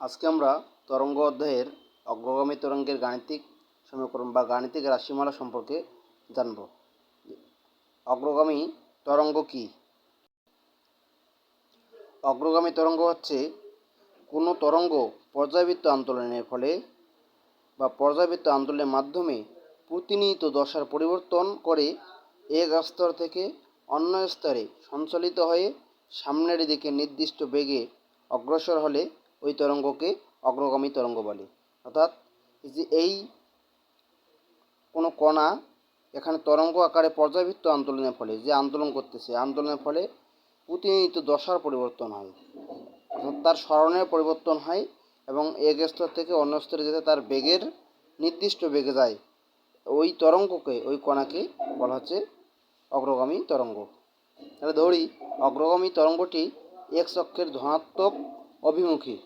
আজকে আমরা তরঙ্গ অধ্যায়ের অগ্রগামী তরঙ্গের গাণিতিক সমীকরণ বা গাণিতিক রাশিমালা সম্পর্কে জানব। অগ্রগামী তরঙ্গ কি? অগ্রগামী তরঙ্গ হচ্ছে কোনো তরঙ্গ পর্যায়বৃত্ত আন্দোলনের ফলে বা পর্যায়বৃত্ত আন্দোলনের মাধ্যমে প্রতিনিয়ত দশার পরিবর্তন করে এক স্তর থেকে অন্য স্তরে সঞ্চালিত হয়ে সামনের দিকে নির্দিষ্ট বেগে অগ্রসর হলে ওই তরঙ্গকে অগ্রগামী তরঙ্গ বলে। অর্থাৎ যে এই কোনো কণা এখানে তরঙ্গ আকারে পর্যায়বৃত্ত আন্দোলনের ফলে, যে আন্দোলন করতেছে, আন্দোলনের ফলে প্রতিনিয়ত দশার পরিবর্তন হয়। অর্থাৎ তার স্মরণের পরিবর্তন হয় এবং এক স্তর থেকে অন্য স্তরে যেতে তার বেগের নির্দিষ্ট বেগে যায়। ওই তরঙ্গকে, ওই কণাকে বলা হচ্ছে অগ্রগামী তরঙ্গ। তাহলে ধরি, অগ্রগামী তরঙ্গটি এক অক্ষের ধনাত্মক অভিমুখী।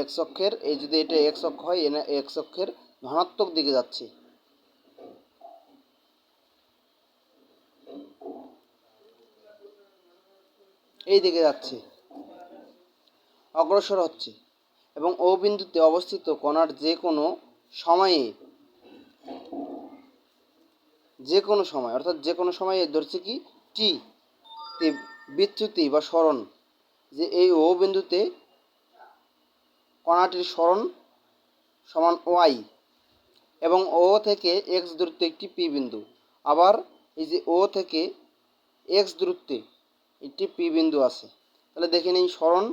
এক্স অক্ষের, এই যদি এটা এক্স অক্ষ হয়, এনা এক্স অক্ষের ধনাত্মক দিকে যাচ্ছে। এই দিকে যাচ্ছে। অগ্রসর হচ্ছে এবং ও বিন্দুতে অবস্থিত কণার যে কোনো সময়ে যে কোনো সময়, অর্থাৎ যে কোনো সময়ে ধরছে কি? টি বিচ্যুতি বা স্মরণ। যে এই ও বিন্দুতে কণাটির স্মরণ সমান ওয়াই এবং ও থেকে এক্স দূরত্বে একটি পি বিন্দু। আবার এই যে ও থেকে এক্স দূরত্বে একটি পি বিন্দু আছে। তাহলে দেখে নিই স্মরণ।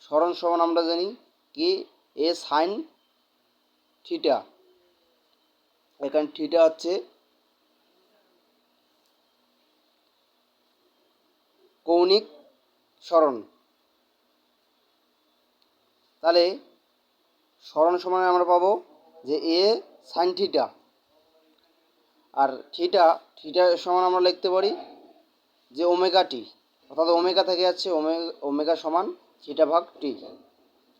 স্মরণ সমান আমরা জানি কি, এ, সাইন, থিটা। এখানে থিটা হচ্ছে কৌণিক স্মরণ। তাহলে স্মরণ সমানে আমরা পাবো যে এ সাইন থিটা আর থিটা থিটা সমান আমরা লিখতে পারি যে ওমেগা টি অর্থাৎ ওমেগা থেকে যাচ্ছে ওমেগা সমান থিটা ভাগ টি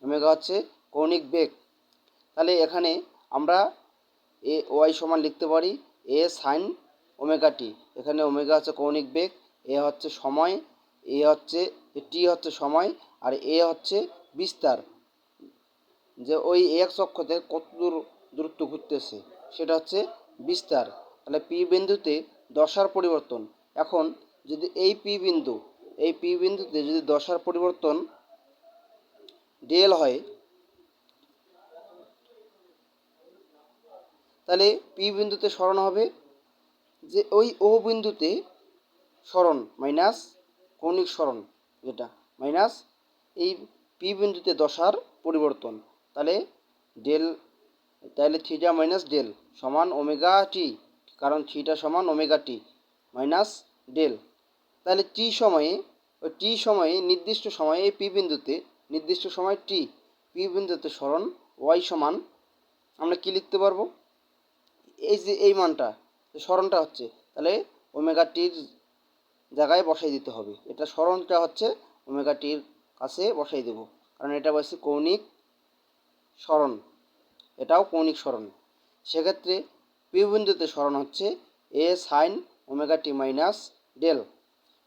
ওমেগা হচ্ছে কৌণিক বেগ। তাহলে এখানে আমরা এ, ওয়াই সমান লিখতে পারি এ সাইন ওমেগা টি এখানে ওমেগা হচ্ছে কৌণিক বেগ, এ হচ্ছে সময়, এ হচ্ছে টি হচ্ছে সময়, আর এ হচ্ছে বিস্তার। যে ওই এক্স অক্ষতে কত দূর দূরত্ব ঘুরতেছে, সেটা হচ্ছে বিস্তার। তাহলে পি বিন্দুতে দশার পরিবর্তন। এখন যদি এই পি বিন্দু, এই পি বিন্দুতে যদি দশার পরিবর্তন ডেল হয়, তাহলে পি বিন্দুতে স্মরণ হবে যে ওই ও বিন্দুতে স্মরণ মাইনাস কৌণিক স্মরণ যেটা, মাইনাস এই পি বিন্দুতে দশার পরিবর্তন। তাহলে ডেল তাহলে থিটা মাইনাস ডেল সমান ওমেগা টি কারণ থিটা সমান ওমেগা টি মাইনাস ডেল তাহলে টি সময়ে ওই টি সময়ে নির্দিষ্ট সময়ে এই পি বিন্দুতে, নির্দিষ্ট সময় টি পি বিন্দুতে স্মরণ ওয়াই সমান, আমরা কি লিখতে পারব? এই যে এই মানটা স্মরণটা হচ্ছে, তাহলে ওমেগা টির জায়গায় বসাই দিতে হবে। এটা স্মরণটা হচ্ছে ওমেগা টির কাছে বসাই দেব, কারণ এটা বলছে কৌণিক স্মরণ। এটাও কৌণিক স্মরণ। সেক্ষেত্রে পি বিন্দুতে স্মরণ হচ্ছে A sine omega t minus del.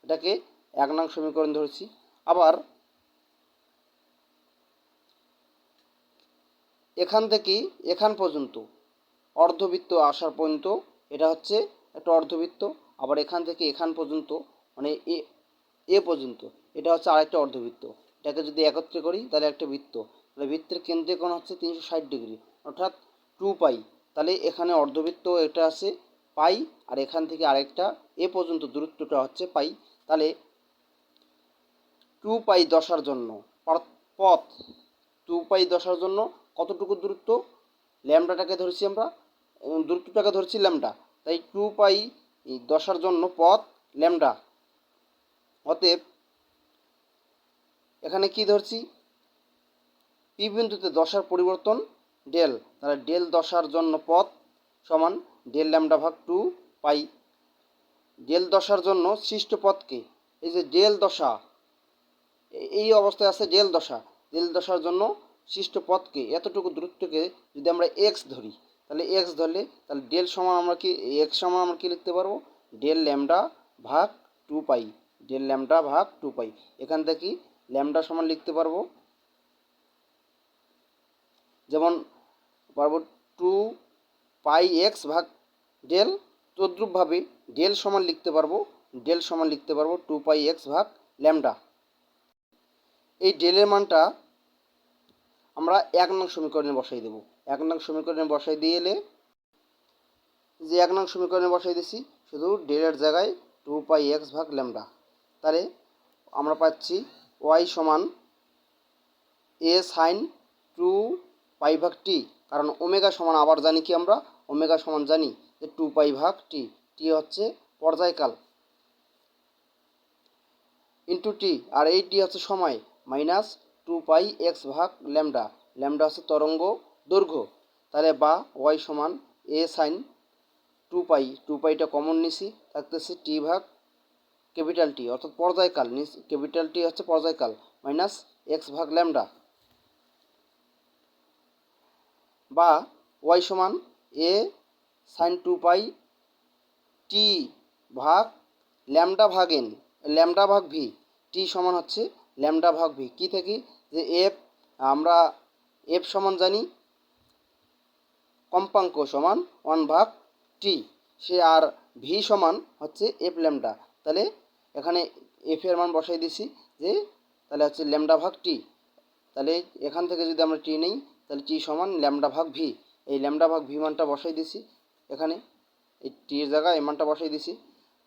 এটাকে এক নং সমীকরণ ধরেছি। আবার এখান থেকে এখান পর্যন্ত অর্ধবৃত্ত আসার পর্যন্ত এটা হচ্ছে একটা অর্ধবৃত্ত। আবার এখান থেকে এখান পর্যন্ত মানে এ এ পর্যন্ত এটা হচ্ছে আরেকটা অর্ধবৃত্ত। এটাকে যদি একত্রে করি তাহলে একটা বৃত্ত। তাহলে বৃত্তের কেন্দ্রে কোণ হচ্ছে তিনশো ষাট ডিগ্রি। অর্থাৎ টু পাই। তাহলে এখানে অর্ধবৃত্ত এটা আছে পাই, আর এখান থেকে আরেকটা, এ পর্যন্ত দূরত্বটা হচ্ছে পাই। তাহলে টু পাই দশার জন্য পথ টু পাই দশার জন্য কতটুকু দূরত্ব? ল্যামডাটাকে ধরেছি আমরা দূরত্বটাকে ধরছি ল্যামডা। তাই টু পাই দশার জন্য পথ ল্যামডা। অতএব এখানে কি ধরছি? পি বিন্দুতে দশার পরিবর্তন, ডেল, তাহলে ডেল দশার জন্য পথ সমান ডেল ল্যামডা ভাগ টু পাই। ডেল দশার জন্য সৃষ্ট পথকে এই যে ডেল দশা, এই অবস্থায় আছে ডেল দশা। ডেল দশার জন্য সৃষ্ট পথকে এতটুকু দূরত্বকে যদি আমরা এক্স ধরি, তাহলে এক্স ধরলে, তাহলে ডেল সমান আমরা কি এক্স সমান আমরা কি লিখতে পারব? ডেল ল্যামডা ভাগ টু পাই, ডেল ল্যামডা ভাগ টু পাই। এখান থেকে ল্যামডা সমান লিখতে পারব? যেমন পারব টু পাই এক্স ভাগ ডেল তদ্রূপভাবে ডেল সমান লিখতে পারব ডেল সমান লিখতে পারব টু পাই এক্স ভাগ ল্যামডা এই ডেলের মানটা আমরা এক নং সমীকরণে বসাই দেবো। এক নং সমীকরণে বসাই দিয়ে এলে যে এক নং সমীকরণে বসাই দিছি শুধু ডেলের জায়গায় টু পাই এক্স ভাগ ল্যামডা তাহলে আমরা পাচ্ছি ওয়াই সমান এ সাইন টু পাই ভাগ টি, কারণ ওমেগা সমান আবার জানি কি আমরা? ওমেগা সমান জানি যে টু পাই ভাগ টি টি হচ্ছে পর্যায়কাল। ইন্টু টি আর এই টি হচ্ছে সময় মাইনাস টু পাই এক্স ভাগ ল্যামডা। ল্যামডা হচ্ছে তরঙ্গ দৈর্ঘ্য। তাহলে বা ওয়াই সমান A sine two pi two পাইটা common নিছি, থাকতেছে টি ভাগ ক্যাপিটাল টি অর্থাৎ পর্যায়কাল। ক্যাপিটাল টি হচ্ছে পর্যায়কাল মাইনাস এক্স ভাগ ল্যামডা। বা ওয়াই সমান A sine two pi t ভাগ ল্যামডা ভাগ এন, ল্যামডা ভাগ ভি। টি সমান হচ্ছে ল্যামডা ভাগ ভি। কী থেকে? যে এফ, আমরা এফ সমান জানি, কম্পাঙ্ক সমান ওয়ান ভাগ টি। সে আর ভি সমান হচ্ছে এফ ল্যামডা। তাহলে এখানে এফ এর মান বসাই দিছি যে, তাহলে হচ্ছে ল্যামডা ভাগ টি। তাহলে এখান থেকে যদি আমরা টি নেই তাহলে টি সমান ল্যামডা ভাগ ভি এই ল্যামডা ভাগ ভি মানটা বসাই দিছি এখানে। এই টির জায়গায় এই মানটা বসাই দিছি।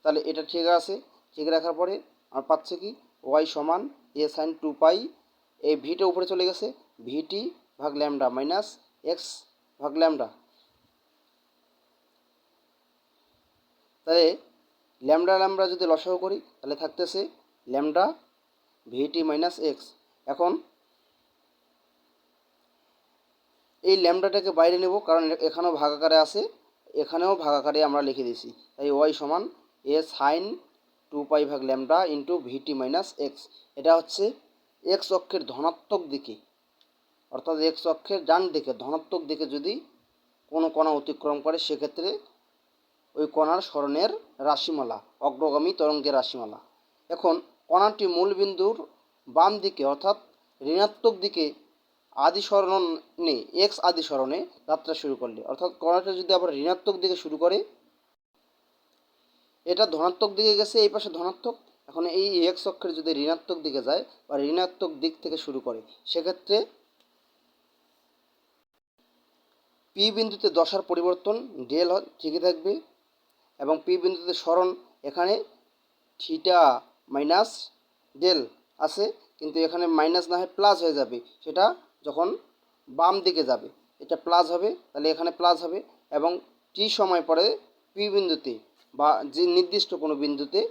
তাহলে এটা ঠিক আছে। ঠিক রাখার পরে আর পাচ্ছে কি? ওয়াই সমান এ সাইন টু পাই এই ভিটা উপরে চলে গেছে। ভিটি ভাগ ল্যামডা মাইনাস এক্স ভাগ ল্যামডা। তাহলে ল্যামডা ল্যামডা যদি লসাগু করি, তাহলে থাকতেছে ল্যামডা ভিটি মাইনাস এক্স এখন এই ল্যামডাটাকে বাইরে নেব, কারণ এখানেও ভাগাকারে আছে। এখানেও ভাগাকারে আমরা লিখে দিয়েছি। তাই ওয়াই সমান এ সাইন টু পাই ভাগ lambda into vt minus x এটা হচ্ছে এক্স অক্ষের ধনাত্মক দিকে। অর্থাৎ এক্স অক্ষের ডান দিকে, ধনাত্মক দিকে যদি কোনো কণা অতিক্রম করে, সেক্ষেত্রে ওই কণার স্মরণের রাশিমালা, অগ্রগামী তরঙ্গের রাশিমালা। এখন কণাটি মূলবিন্দুর বাম দিকে, অর্থাৎ ঋণাত্মক দিকে আদি স্মরণে এক্স আদি যাত্রা শুরু করলে। অর্থাৎ কণাটা যদি আবার ঋণাত্মক দিকে শুরু করে, এটা ধনাত্মক দিকে গেছে, এই পাশে ধনাত্মক, এখন এই এক্স অক্ষের যদি ঋণাত্মক দিকে যায় বা ঋণাত্মক দিক থেকে শুরু করে, সেক্ষেত্রে পি বিন্দুতে দশার পরিবর্তন ডেল ঠিকই থাকবে এবং পি বিন্দুতে স্মরণ এখানে থিটা মাইনাস ডেল আছে, কিন্তু এখানে মাইনাস না হয় প্লাস হয়ে যাবে। সেটা যখন বাম দিকে যাবে, এটা প্লাস হবে, তাহলে এখানে প্লাস হবে এবং টি সময় পরে পি বিন্দুতে বা যে নির্দিষ্ট কোনো বিন্দুতে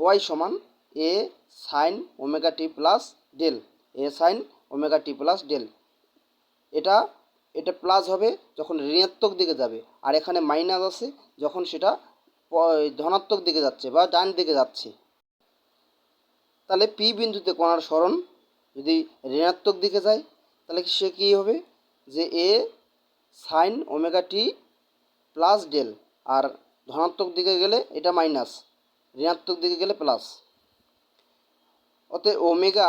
ওয়াই সমান A sine omega t plus del A sine omega t plus del এটা এটা প্লাস হবে যখন ঋণাত্মক দিকে যাবে, আর এখানে মাইনাস আছে যখন সেটা ধনাত্মক দিকে যাচ্ছে বা ডান দিকে যাচ্ছে। তাহলে পি বিন্দুতে কণার স্মরণ যদি ঋণাত্মক দিকে যায় তাহলে সে কী হবে? যে A sine omega t plus del আর ধনাত্মক দিকে গেলে এটা মাইনাস ঋণাত্মক দিকে গেলে প্লাস অতএব ওমেগা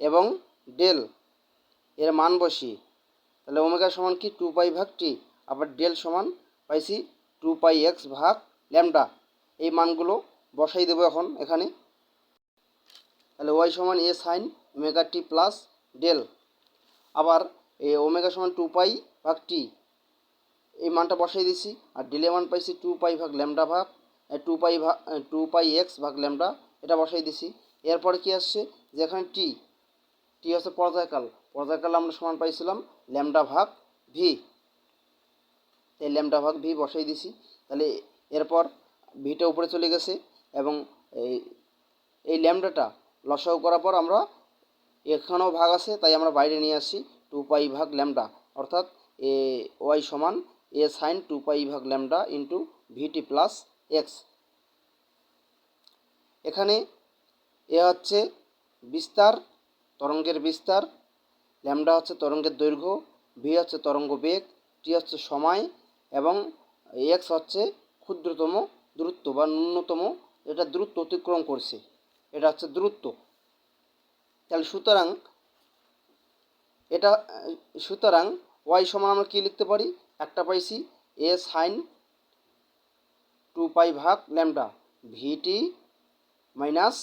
এবং ডেল এর মান বসি। তাহলে ওমেগা সমান কি? টু পাই ভাগ টি আবার ডেল সমান পাইছি টু পাই এক্স ভাগ ল্যামডা এই মানগুলো বসাই দেবো এখন এখানে। তাহলে ওয়াই সমান A sine omega t plus del আবার এই ওমেগা সমান টু পাই ভাগ টি এই মানটা বসাই দিছি, আর ডেলে মান পাইছি টু পাই ভাগ ল্যামডা ভাগ টু পাই ভাগ টু পাই এক্স ভাগ ল্যামডা, এটা বসাই দিছি। এরপরে কি আসছে? যে এখানে টি টি হচ্ছে পর্যায়কাল পর্যায়কাল আমরা সমান পাইছিলাম ল্যামডা ভাগ ভি এই ল্যামডা ভাগ ভি বসাই দিছি। তাহলে এরপর ভিটা উপরে চলে গেছে, এবং এই এই ল্যামডাটা লসাগু করার পর আমরা এখানেও ভাগ আছে, তাই আমরা বাইরে নিয়ে আসি টু পাই ভাগ ল্যামডা। অর্থাৎ এ ওয়াই সমান এ সাইন টু পাই ভাগ lambda into vt plus x এখানে এ হচ্ছে বিস্তার, তরঙ্গের বিস্তার, ল্যামডা হচ্ছে তরঙ্গের দৈর্ঘ্য ভি হচ্ছে তরঙ্গ বেগ টি হচ্ছে সময়, এবং এক্স হচ্ছে ক্ষুদ্রতম দূরত্ব বা ন্যূনতম, এটা দূরত্ব অতিক্রম করছে। এটা হচ্ছে দূরত্ব। তাহলে সুতরাং এটা, সুতরাং ওয়াই সমান আমরা কী লিখতে পারি? একটা পাইছি এ সাইন টু পাই ভাগ ল্যামডা ভিটি মাইনাস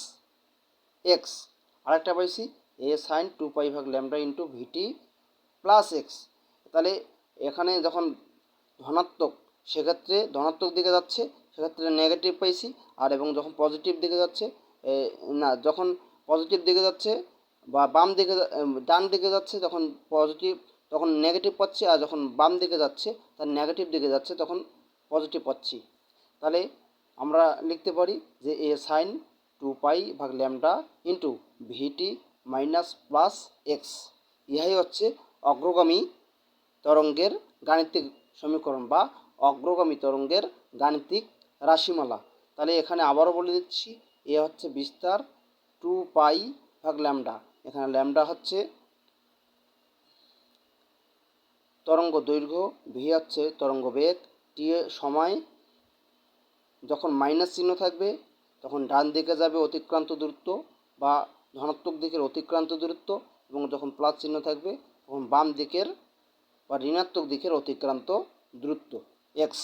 এক্স আরেকটা পাইছি এ সাইন টু পাই ভাগ lambda into vt plus x তাহলে এখানে যখন ধনাত্মক, সেক্ষেত্রে ধনাত্মক দিকে যাচ্ছে, সেক্ষেত্রে নেগেটিভ পাইছি, আর এবং যখন পজিটিভ দিকে যাচ্ছে না, যখন পজিটিভ দিকে যাচ্ছে বা বাম দিকে ডান দিকে যাচ্ছে, তখন পজিটিভ তখন নেগেটিভ পাচ্ছি, আর যখন বাম দিকে যাচ্ছে, তার নেগেটিভ দিকে যাচ্ছে, তখন পজিটিভ পাচ্ছি। তাহলে আমরা লিখতে পারি যে এ সাইন টু পাই ভাগ lambda into vt minus plus x ইহাই হচ্ছে অগ্রগামী তরঙ্গের গাণিতিক সমীকরণ বা অগ্রগামী তরঙ্গের গাণিতিক রাশিমালা। তাহলে এখানে আবারও বলে দিচ্ছি, এ হচ্ছে বিস্তার টু পাই ভাগ ল্যামডা এখানে ল্যামডা হচ্ছে তরঙ্গ দৈর্ঘ্য ভি হচ্ছে তরঙ্গ বেগ টি সময়, যখন মাইনাস চিহ্ন থাকবে, তখন ডান দিকে যাবে অতিক্রান্ত দূরত্ব বা ধনাত্মক দিকের অতিক্রান্ত দূরত্ব এবং যখন প্লাস চিহ্ন থাকবে, তখন বাম দিকের বা ঋণাত্মক দিকের অতিক্রান্ত দূরত্ব এক্স